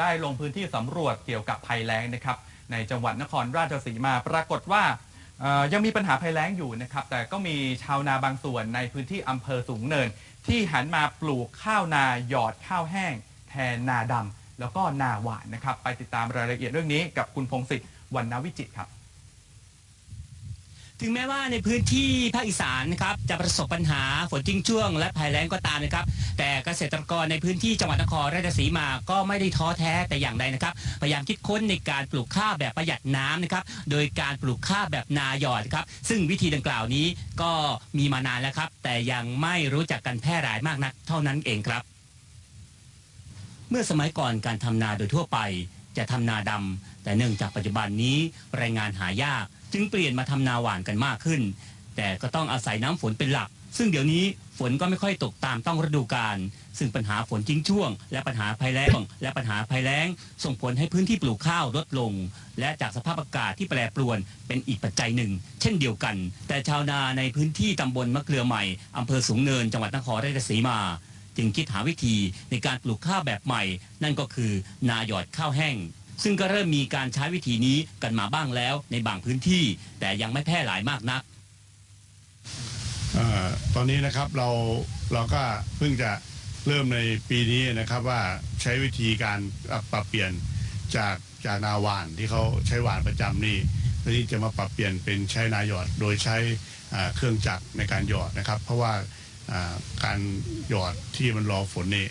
ได้ลงพื้นที่สำรวจเกี่ยวกับภัยแล้งนะครับ ในจังหวัดนครราชสีมาปรากฏว่ายังมีปัญหาภัยแล้งอยู่นะครับ แต่ก็มีชาวนาบางส่วนในพื้นที่อำเภอสูงเนิน ที่หันมาปลูกข้าวนาหยอดข้าวแห้ง แทนนาดำแล้วก็นาหวานนะครับ ไปติดตามรายละเอียดเรื่องนี้กับคุณพงศิษฐ์วรรณวิจิตครับ ถึงแม้ว่าในพื้นที่ภาคอีสานนะครับจะประสบปัญหาฝนทิ้งช่วง และภัยแล้งก็ตามนะครับ แต่เกษตรกรในพื้นที่จังหวัดนครราชสีมาก็ไม่ได้ท้อแท้แต่อย่างใดนะครับ พยายามคิดค้นในการปลูกข้าวแบบประหยัดน้ำนะครับ โดยการปลูกข้าวแบบนาหยอดครับ ซึ่งวิธีดังกล่าวนี้ก็มีมานานแล้วครับ แต่ยังไม่รู้จักกันแพร่หลายมากนัก เท่านั้นเองครับ เมื่อสมัยก่อนการทำนาโดยทั่วไป จะทำนาดำแต่เนื่องจากปัจจุบันนี้แรงงานหายาก จึงเปลี่ยนมาทำนาหวานกันมากขึ้น แต่ก็ต้องอาศัยน้ำฝนเป็นหลัก ซึ่งเดี๋ยวนี้ฝนก็ไม่ค่อยตกตามต้องฤดูกาลซึ่งปัญหาฝนทิ้งช่วง และปัญหาภัยแล้ง และปัญหาภัยแล้ง ส่งผลให้พื้นที่ปลูกข้าวลดลง และจากสภาพอากาศที่แปรปรวนเป็นอีกปัจจัยหนึ่ง เช่นเดียวกัน แต่ชาวนาในพื้นที่ตำบลมะเกลือใหม่อำเภอสูงเนินจังหวัดนครราชสีมา จึงคิดหาวิธีในการปลูกข้าวแบบใหม่ นั่นก็คือนาหยอดข้าวแห้ง ซึ่งก็เริ่มมีการใช้วิธีนี้กันมาบ้างแล้วในบางพื้นที่ แต่ยังไม่แพร่หลายมากนักเออตอนนี้นะครับเราเราก็เพิ่งจะเริ่มในปีนี้นะครับว่าใช้วิธีการปรับเปลี่ยนจากจากนาหวานที่เขาใช้หวานประจำนี่ตอนนี้จะมาปรับเปลี่ยนเป็นใช้นาหยอด โดยใช้เครื่องจักรในการหยอดนะครับ เพราะว่า การหยอดที่มันรอฝนนี่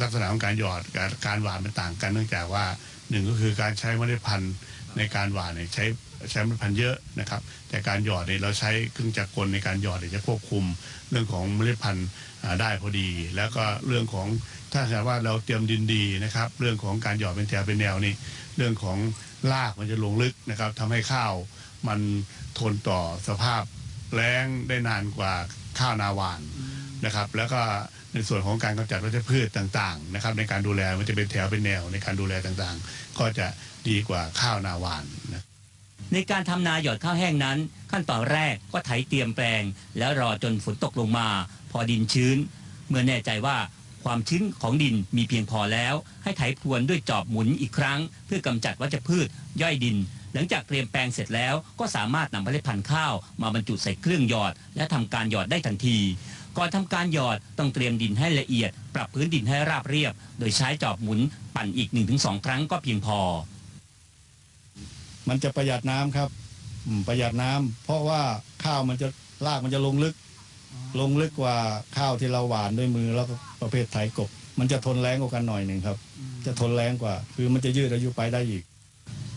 ลักษณะของการหยอดกับการหวานมันต่างกันเนื่องจากว่าหนึ่งก็คือการใช้เมล็ดพันธุ์ในการหวานเนี่ยใช้ใช้เมล็ดพันธุ์เยอะนะครับ แต่การหยอดเนี่ยเราใช้เครื่องจักรกลในการหยอดเนี่ยจะควบคุมเรื่องของเมล็ดพันธุ์ได้พอดี แล้วก็เรื่องของถ้าหากว่าเราเตรียมดินดีนะครับ เรื่องของการหยอดเป็นแถวเป็นแนวนี่เรื่องของรากมันจะลงลึกนะครับทำให้ข้าวมันทนต่อสภาพ แล้งได้นานกว่าข้าวนาหวานนะครับ แล้วก็ในส่วนของการกำจัดวัชพืชต่างๆนะครับ ในการดูแลมันจะเป็นแถวเป็นแนวในการดูแลต่างๆ ก็จะดีกว่าข้าวนาหวานนะในการทำนาหยอดข้าวแห้งนั้น ขั้นตอนแรกก็ไถเตรียมแปลง แล้วรอจนฝนตกลงมา พอดินชื้น เมื่อแน่ใจว่า ความชื้นของดินมีเพียงพอแล้ว ให้ไถพรวนด้วยจอบหมุนอีกครั้ง เพื่อกำจัดวัชพืชย่อยดิน หลังจากเตรียมแปลงเสร็จแล้วก็สามารถนำเมล็ดพันธุ์ข้าว มาบรรจุใส่เครื่องหยอด และทำการหยอดได้ทันที ก่อนทำการหยอดต้องเตรียมดินให้ละเอียด ปรับพื้นดินให้ราบเรียบ โดยใช้จอบหมุนปั่นอีก 1-2 ครั้งก็เพียงพอ มันจะประหยัดน้ำครับอืมประหยัดน้ำเพราะว่าข้าวมันจะรากมันจะลงลึก ลงลึกกว่าข้าวที่เราหว่านด้วยมือแล้วก็ประเภทไถกบ มันจะทนแรงกว่ากันหน่อยหนึ่งครับ จะทนแรงกว่า คือมันจะยืดอายุไปได้อีก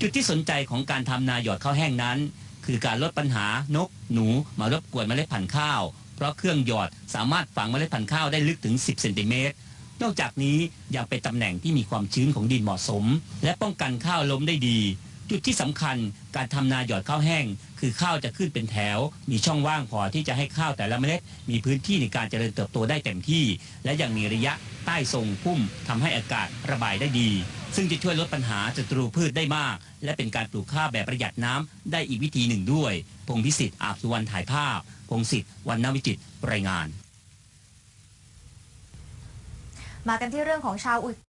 จุดที่สนใจของการทำนาหยอดข้าวแห้งนั้น คือการลดปัญหานก หนูมารบกวนเมล็ดพันธุ์ข้าว เพราะเครื่องหยอดสามารถฝังเมล็ดพันธุ์ข้าวได้ลึกถึง 10เซนติเมตรนอกจากนี้ยังเป็นตำแหน่งที่มีความชื้นของดินเหมาะสม และป้องกันข้าวล้มได้ดี จุดที่สำคัญการทำนาหยอดข้าวแห้ง คือข้าวจะขึ้นเป็นแถว มีช่องว่างพอที่จะให้ข้าวแต่ละเมล็ด มีพื้นที่ในการเจริญเติบโตได้เต็มที่ และยังมีระยะใต้ทรงพุ่มทำให้อากาศระบายได้ดี ซึ่งจะช่วยลดปัญหาศัตรูพืชได้มาก และเป็นการปลูกข้าวแบบประหยัดน้ำได้อีกวิธีหนึ่งด้วย พงพิสิทธิ์อาบสุวรรณถ่ายภาพ พงศิษฐ์วรรณวิจิตรรายงาน มากันที่เรื่องของชาวอุ